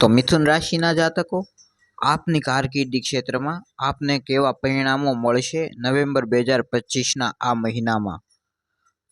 તો મિથુન રાશિના જાતકો, આપની કારકિર્દી ક્ષેત્રમાં આપને કેવા પરિણામો મળશે નવેમ્બર બે હજાર પચીસના આ મહિનામાં?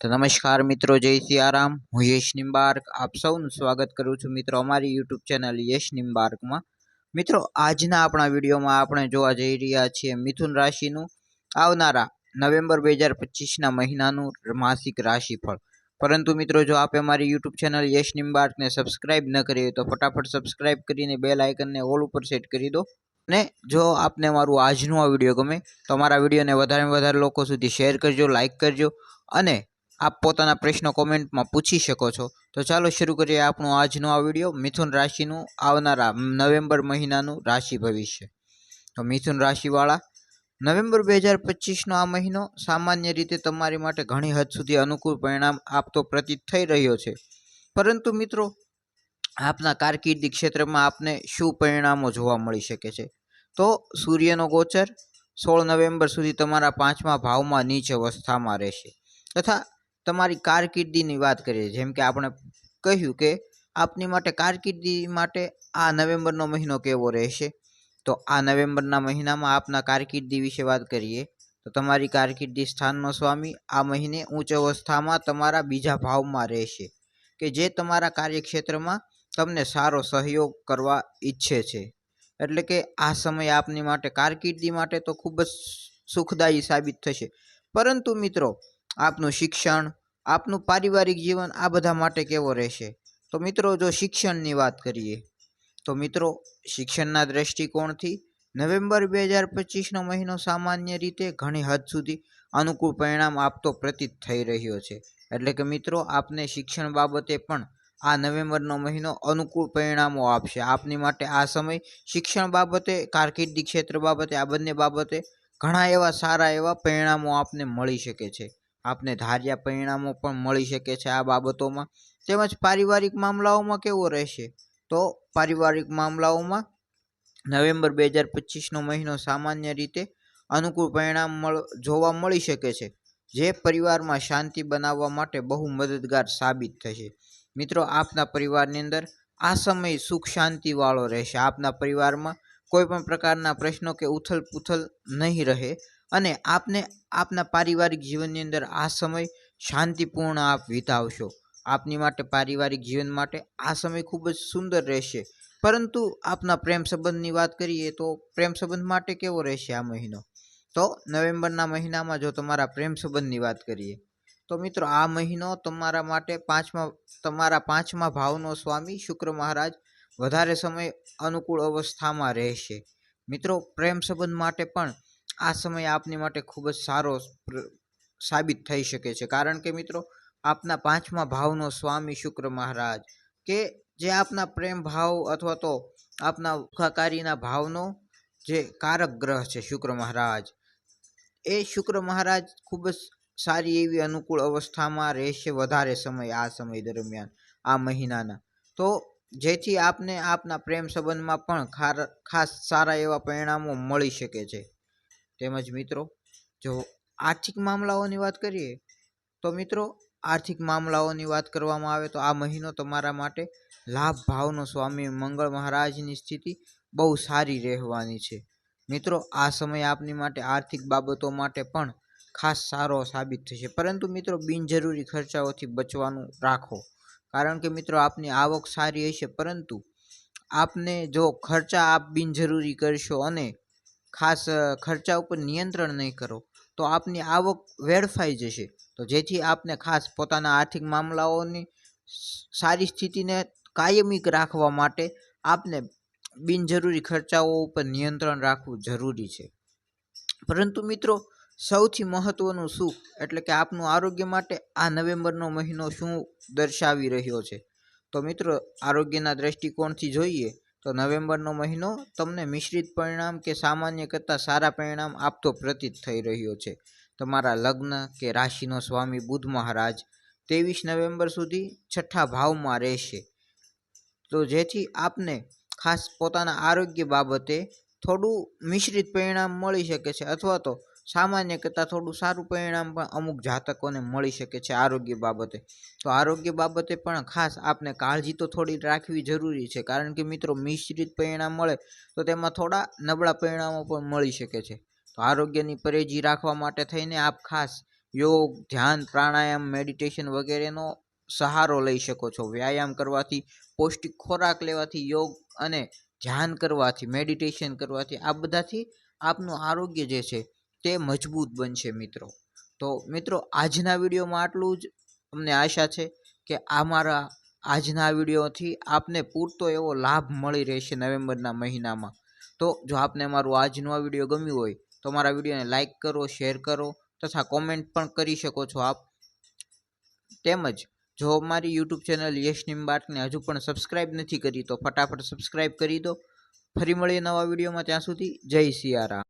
તો નમસ્કાર મિત્રો, જય સિયારામ હું યશ નિમ્બાર્ક આપ સૌનું સ્વાગત કરું છું મિત્રો અમારી યુટ્યુબ ચેનલ યશ નિમ્બાર્કમાં મિત્રો, આજના આપણા વિડીયોમાં આપણે જોવા જઈ રહ્યા છીએ મિથુન રાશિનું આવનારા નવેમ્બર બે હજાર પચીસના મહિનાનું માસિક રાશિફળ. પરંતુ મિત્રો, જો આપે મારી યુટ્યુબ ચેનલ યશ નિમ્બાર્કને સબસ્ક્રાઇબ ન કરી હોય તો ફટાફટ સબસ્ક્રાઇબ કરીને બેલ આઇકનને ઓલ ઉપર સેટ કરી દો. અને જો આપને મારું આજનું આ વીડિયો ગમે, તો મારા વિડીયોને વધારેમાં વધારે લોકો સુધી શેર કરજો લાઇક કરજો અને આપ પોતાના પ્રશ્નો કોમેન્ટમાં પૂછી શકો છો. તો ચાલો શરૂ કરીએ આપણું આજનો આ વીડિયો મિથુન રાશિનું આવનારા નવેમ્બર મહિનાનું રાશિ ભવિષ્ય. તો મિથુન રાશિવાળા નવેમ્બર બે હજાર પચીસનો આ મહિનો સામાન્ય રીતે તમારી માટે ઘણી હદ સુધી અનુકૂળ પરિણામ આપતો પ્રતીત થઈ રહ્યો છે. પરંતુ મિત્રો, આપના કારકિર્દી ક્ષેત્રમાં આપને શું પરિણામો જોવા મળી શકે છે? તો સૂર્યનો ગોચર સોળ નવેમ્બર સુધી તમારા પાંચમા ભાવમાં નીચ અવસ્થામાં રહેશે. તથા તમારી કારકિર્દીની વાત કરીએ, જેમ કે આપણે કહ્યું કે આપની માટે કારકિર્દી માટે આ નવેમ્બરનો મહિનો કેવો રહેશે? તો આ નવેમ્બરના મહિનામાં આપના કારકિર્દી વિશે વાત કરીએ. તો તમારી કારકિર્દી સ્થાનનો સ્વામી, આ મહિને ઉચ્ચ અવસ્થામાં તમારા બીજા ભાવમાં રહેશે કે જે તમારા કાર્યક્ષેત્રમાં તમને સારો સહયોગ કરવા ઈચ્છે છે. એટલે કે આ સમય આપની માટે, કારકિર્દી માટે તો ખૂબ જ સુખદાયી સાબિત થશે. પરંતુ મિત્રો, આપનું શિક્ષણ, આપનું પારિવારિક જીવન આ બધા માટે કેવો રહેશે? તો મિત્રો, જો શિક્ષણની વાત કરીએ તો મિત્રો, શિક્ષણના દ્રષ્ટિકોણથી નવેમ્બર બે હજાર પચીસનો મહિનો સામાન્ય રીતે ઘણી હદ સુધી અનુકૂળ પરિણામ આપતો પ્રતીત થઈ રહ્યો છે. એટલે કે મિત્રો, આપને શિક્ષણ બાબતે પણ આ નવેમ્બરનો મહિનો અનુકૂળ પરિણામો આપશે. આપની માટે આ સમય શિક્ષણ બાબતે, કારકિર્દી ક્ષેત્ર બાબતે, આ બંને બાબતે ઘણા એવા સારા એવા પરિણામો આપને મળી શકે છે. આપને ધાર્યા પરિણામો પણ મળી શકે છે આ બાબતોમાં. તેમજ પારિવારિક મામલાઓમાં કેવો રહેશે? તો પારિવારિક મામલાઓમાં નવેમ્બર બે હજાર પચીસનો મહિનો સામાન્ય રીતે અનુકૂળ પરિણામ મળ, જોવા મળી શકે છે, જે પરિવારમાં શાંતિ બનાવવા માટે બહુ મદદગાર સાબિત થશે. મિત્રો, આપના પરિવારની અંદર આ સમય સુખ શાંતિવાળો રહેશે. આપના પરિવારમાં કોઈ પણ પ્રકારના પ્રશ્નો કે ઉથલ પુથલ નહીં રહે અને આપને આપના પારિવારિક જીવનની અંદર આ સમય શાંતિપૂર્ણ આપ વિતાવશો. આપની માટે, પારિવારિક જીવન માટે આ સમય ખૂબ જ સુંદર રહેશે. પરંતુ આપના પ્રેમ સંબંધની વાત કરીએ તો પ્રેમ સંબંધ માટે કેવો રહેશે આ મહિનો? તો નવેમ્બરના મહિનામાં જો તમારા પ્રેમ સંબંધની વાત કરીએ, તો મિત્રો આ મહિનો તમારા માટે પાંચમા, તમારા પાંચમા ભાવનો સ્વામી શુક્ર મહારાજ વધારે સમય અનુકૂળ અવસ્થામાં રહેશે. મિત્રો, પ્રેમ સંબંધ માટે પણ આ સમય આપની માટે ખૂબ જ સારો સાબિત થઈ શકે છે. કારણ કે મિત્રો આપના પાંચમા ભાવનો સ્વામી શુક્ર મહારાજ કે જે આપના પ્રેમ ભાવ અથવા તો આપના સુખાકારીના ભાવનો જે કારક ગ્રહ છે શુક્ર મહારાજ. એ શુક્ર મહારાજ ખૂબ જ સારી એવી અનુકૂળ અવસ્થામાં રહેશે વધારે સમય આ સમય દરમિયાન, આ મહિનાના. તો જેથી આપને આપના પ્રેમ સંબંધમાં પણ ખાર, ખાસ સારા એવા પરિણામો મળી શકે છે. તેમજ મિત્રો, જો આર્થિક મામલાઓની વાત કરીએ, તો મિત્રો આર્થિક મામલાઓની વાત કરવામાં આવે તો આ મહિનો તમારા માટે લાભ ભાવનો સ્વામી મંગળ મહારાજની સ્થિતિ બહુ સારી રહેવાની છે. મિત્રો, આ સમય આપની માટે આર્થિક બાબતો માટે પણ ખાસ સારો સાબિત થશે. પરંતુ મિત્રો, બિનજરૂરી ખર્ચાઓથી બચવાનું રાખો. કારણ કે મિત્રો, આપની આવક સારી હશે, પરંતુ આપને જો ખર્ચા આપ બિનજરૂરી કરશો અને ખાસ ખર્ચા ઉપર નિયંત્રણ નહીં કરો તો આપની આવક વેડફાઈ જશે. તો જેથી આપને ખાસ પોતાના આર્થિક મામલાઓની સારી સ્થિતિને કાયમી રાખવા માટે આપને બિનજરૂરી ખર્ચાઓ ઉપર નિયંત્રણ રાખવું જરૂરી છે. પરંતુ મિત્રો, સૌથી મહત્ત્વનું સુખ એટલે કે આપનું આરોગ્ય માટે આ નવેમ્બરનો મહિનો શું દર્શાવી રહ્યો છે? તો મિત્રો, આરોગ્યના દ્રષ્ટિકોણથી જોઈએ તો નવેમ્બરનો મહિનો તમને મિશ્રિત પરિણામ કે સામાન્ય કરતાં સારા પરિણામ આપતો પ્રતીત થઈ રહ્યો છે. તમારા લગ્ન કે રાશિનો સ્વામી બુધ મહારાજ ત્રેવીસ નવેમ્બર સુધી છઠ્ઠા ભાવમાં રહેશે. તો જેથી આપને ખાસ પોતાના આરોગ્ય બાબતે થોડું મિશ્રિત પરિણામ મળી શકે છે અથવા તો સામાન્ય કરતાં થોડું સારું પરિણામ પણ અમુક જાતકોને મળી શકે છે આરોગ્ય બાબતે. તો આરોગ્ય બાબતે પણ ખાસ આપને કાળજી તો થોડી રાખવી જરૂરી છે. કારણ કે મિત્રો મિશ્રિત પરિણામ મળે તો તેમાં થોડા નબળા પરિણામો પણ મળી શકે છે. તો આરોગ્યની પરેજી રાખવા માટે થઈને આપ ખાસ યોગ, ધ્યાન, પ્રાણાયામ, મેડિટેશન વગેરેનો સહારો લઈ શકો છો. વ્યાયામ કરવાથી, પૌષ્ટિક ખોરાક લેવાથી, યોગ અને ધ્યાન કરવાથી, મેડિટેશન કરવાથી આ બધાથી આપનું આરોગ્ય જે છે તે મજબૂત બનશે મિત્રો. તો મિત્રો, આજના વિડીયોમાં આટલું જ. અમને આશા છે કે આ મારા આજના વિડીયોથી આપને પૂરતો એવો લાભ મળી રહેશે નવેમ્બરના મહિનામાં. તો જો આપને મારું આજનો આ વીડિયો ગમ્યું હોય, તો મારા વિડીયોને લાઇક કરો, શેર કરો તથા કોમેન્ટ પણ કરી શકો છો આપ. તેમજ, જો મારી યુટ્યુબ ચેનલ યશ નિમ્બાટને હજુ પણ સબસ્ક્રાઇબ નથી કરી, તો ફટાફટ સબસ્ક્રાઇબ કરી દો. ફરી મળીએ નવા વિડીયોમાં. ત્યાં સુધી જય સિયારામ.